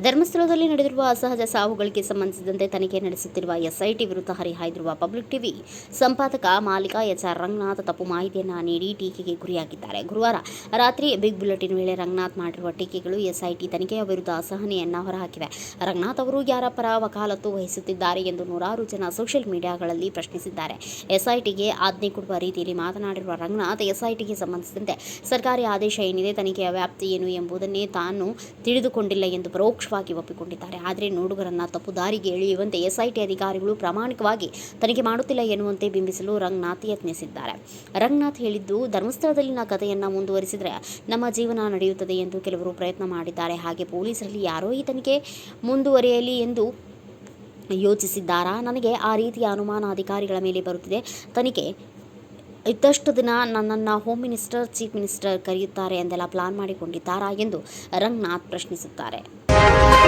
ಧರ್ಮಸ್ಥಳದಲ್ಲಿ ನಡೆದಿರುವ ಅಸಹಜ ಸಾವುಗಳಿಗೆ ಸಂಬಂಧಿಸಿದಂತೆ ತನಿಖೆ ನಡೆಸುತ್ತಿರುವ ಎಸ್ಐಟಿ ವಿರುದ್ಧ ಹರಿಹಾಯ್ದಿರುವ ಪಬ್ಲಿಕ್ ಟಿವಿ ಸಂಪಾದಕ ಮಾಲೀಕ ಎಚ್ ಆರ್ ರಂಗನಾಥ್ ತಪ್ಪು ಮಾಹಿತಿಯನ್ನು ನೀಡಿ ಟೀಕೆಗೆ ಗುರಿಯಾಗಿದ್ದಾರೆ. ಗುರುವಾರ ರಾತ್ರಿ ಬಿಗ್ ಬುಲೆಟಿನ್ ವೇಳೆ ರಂಗನಾಥ್ ಮಾಡಿರುವ ಟೀಕೆಗಳು ಎಸ್ಐಟಿ ತನಿಖೆಯ ವಿರುದ್ಧ ಅಸಹನೆಯನ್ನು ಹೊರಹಾಕಿವೆ. ರಂಗನಾಥ್ ಅವರು ಯಾರ ಪರ ವಕಾಲತ್ತು ವಹಿಸುತ್ತಿದ್ದಾರೆ ಎಂದು ನೂರಾರು ಜನ ಸೋಷಿಯಲ್ ಮೀಡಿಯಾಗಳಲ್ಲಿ ಪ್ರಶ್ನಿಸಿದ್ದಾರೆ. ಎಸ್ಐಟಿಗೆ ಆಜ್ಞೆ ಕೊಡುವ ರೀತಿಯಲ್ಲಿ ಮಾತನಾಡಿರುವ ರಂಗನಾಥ್, ಎಸ್ಐಟಿಗೆ ಸಂಬಂಧಿಸಿದಂತೆ ಸರ್ಕಾರಿ ಆದೇಶ ಏನಿದೆ, ತನಿಖೆಯ ವ್ಯಾಪ್ತಿ ಏನು ಎಂಬುದನ್ನೇ ತಾನು ತಿಳಿದುಕೊಂಡಿಲ್ಲ ಎಂದು ಪರೋಕ್ಷವಾಗಿ ಒಪ್ಪಿಕೊಂಡಿದ್ದಾರೆ. ಆದರೆ ನೋಡುಗರನ್ನು ತಪ್ಪು ದಾರಿಗೆ ಎಳೆಯುವಂತೆ ಎಸ್ಐಟಿ ಅಧಿಕಾರಿಗಳು ಪ್ರಾಮಾಣಿಕವಾಗಿ ತನಿಖೆ ಮಾಡುತ್ತಿಲ್ಲ ಎನ್ನುವಂತೆ ಬಿಂಬಿಸಲು ರಂಗನಾಥ್ ಯತ್ನಿಸಿದ್ದಾರೆ. ರಂಗನಾಥ್ ಹೇಳಿದ್ದು, ಧರ್ಮಸ್ಥಳದಲ್ಲಿನ ಕಥೆಯನ್ನು ಮುಂದುವರಿಸಿದರೆ ನಮ್ಮ ಜೀವನ ನಡೆಯುತ್ತದೆ ಎಂದು ಕೆಲವರು ಪ್ರಯತ್ನ ಮಾಡಿದ್ದಾರೆ. ಹಾಗೆ ಪೊಲೀಸರಲ್ಲಿ ಯಾರೋ ಈ ತನಿಖೆ ಮುಂದುವರಿಯಲಿ ಎಂದು ಯೋಚಿಸಿದ್ದಾರಾ? ನನಗೆ ಆ ರೀತಿಯ ಅನುಮಾನ ಅಧಿಕಾರಿಗಳ ಮೇಲೆ ಬರುತ್ತಿದೆ. ತನಿಖೆ ಇದ್ದಷ್ಟು ದಿನ ನನ್ನನ್ನು ಹೋಮ್ ಮಿನಿಸ್ಟರ್ ಚೀಫ್ ಮಿನಿಸ್ಟರ್ ಕರೆಯುತ್ತಾರೆ ಎಂದೆಲ್ಲ ಪ್ಲಾನ್ ಮಾಡಿಕೊಂಡಿದ್ದಾರಾ ಎಂದು ರಂಗನಾಥ್ ಪ್ರಶ್ನಿಸುತ್ತಾರೆ. Thank you.